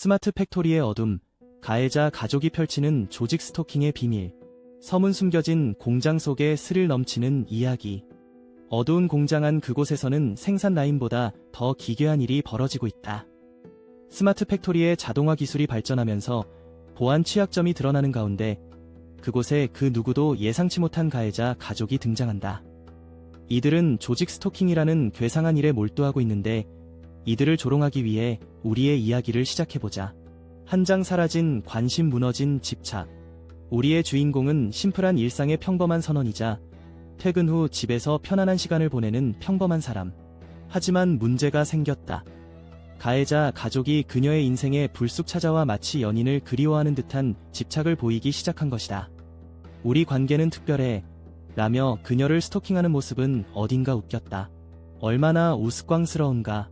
스마트 팩토리의 어둠, 가해자 가족이 펼치는 조직 스토킹의 비밀, 섬은 숨겨진 공장 속에 스릴 넘치는 이야기. 어두운 공장 안 그곳에서는 생산 라인보다 더 기괴한 일이 벌어지고 있다. 스마트 팩토리의 자동화 기술이 발전하면서 보안 취약점이 드러나는 가운데 그곳에 그 누구도 예상치 못한 가해자 가족이 등장한다. 이들은 조직 스토킹이라는 괴상한 일에 몰두하고 있는데 이들을 조롱하기 위해 우리의 이야기를 시작해보자. 한 장 사라진 관심 무너진 집착. 우리의 주인공은 심플한 일상의 평범한 선원이자 퇴근 후 집에서 편안한 시간을 보내는 평범한 사람. 하지만 문제가 생겼다. 가해자 가족이 그녀의 인생에 불쑥 찾아와 마치 연인을 그리워하는 듯한 집착을 보이기 시작한 것이다. 우리 관계는 특별해. 라며 그녀를 스토킹하는 모습은 어딘가 웃겼다. 얼마나 우스꽝스러운가.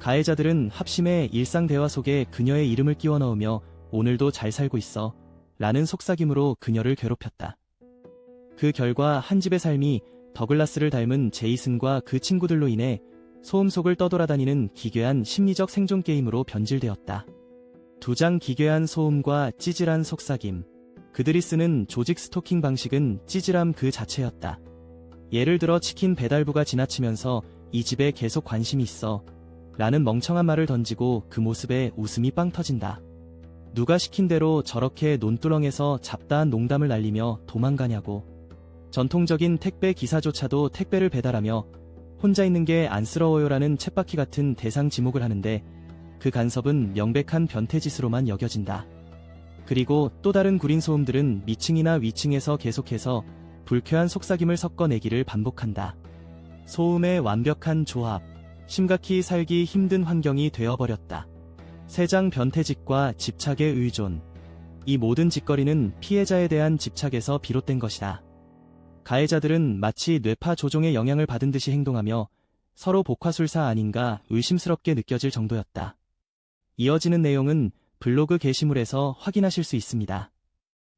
가해자들은 합심해 일상 대화 속에 그녀의 이름을 끼워 넣으며 오늘도 잘 살고 있어. 라는 속삭임으로 그녀를 괴롭혔다. 그 결과 한 집의 삶이 더글라스를 닮은 제이슨과 그 친구들로 인해 소음 속을 떠돌아다니는 기괴한 심리적 생존 게임으로 변질되었다. 두 장 기괴한 소음과 찌질한 속삭임. 그들이 쓰는 조직 스토킹 방식은 찌질함 그 자체였다. 예를 들어 치킨 배달부가 지나치면서 이 집에 계속 관심이 있어. 라는 멍청한 말을 던지고 그 모습에 웃음이 빵 터진다. 누가 시킨 대로 저렇게 논두렁에서 잡다한 농담을 날리며 도망가냐고. 전통적인 택배 기사조차도 택배를 배달하며 혼자 있는 게 안쓰러워요라는 쳇바퀴 같은 대상 지목을 하는데 그 간섭은 명백한 변태짓으로만 여겨진다. 그리고 또 다른 구린 소음들은 미층이나 위층에서 계속해서 불쾌한 속삭임을 섞어내기를 반복한다. 소음의 완벽한 조합, 심각히 살기 힘든 환경이 되어버렸다. 세장 변태짓과 집착의 의존. 이 모든 짓거리는 피해자에 대한 집착에서 비롯된 것이다. 가해자들은 마치 뇌파 조종의 영향을 받은 듯이 행동하며 서로 복화술사 아닌가 의심스럽게 느껴질 정도였다. 이어지는 내용은 블로그 게시물에서 확인하실 수 있습니다.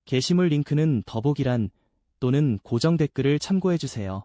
게시물 링크는 더보기란 또는 고정 댓글을 참고해주세요.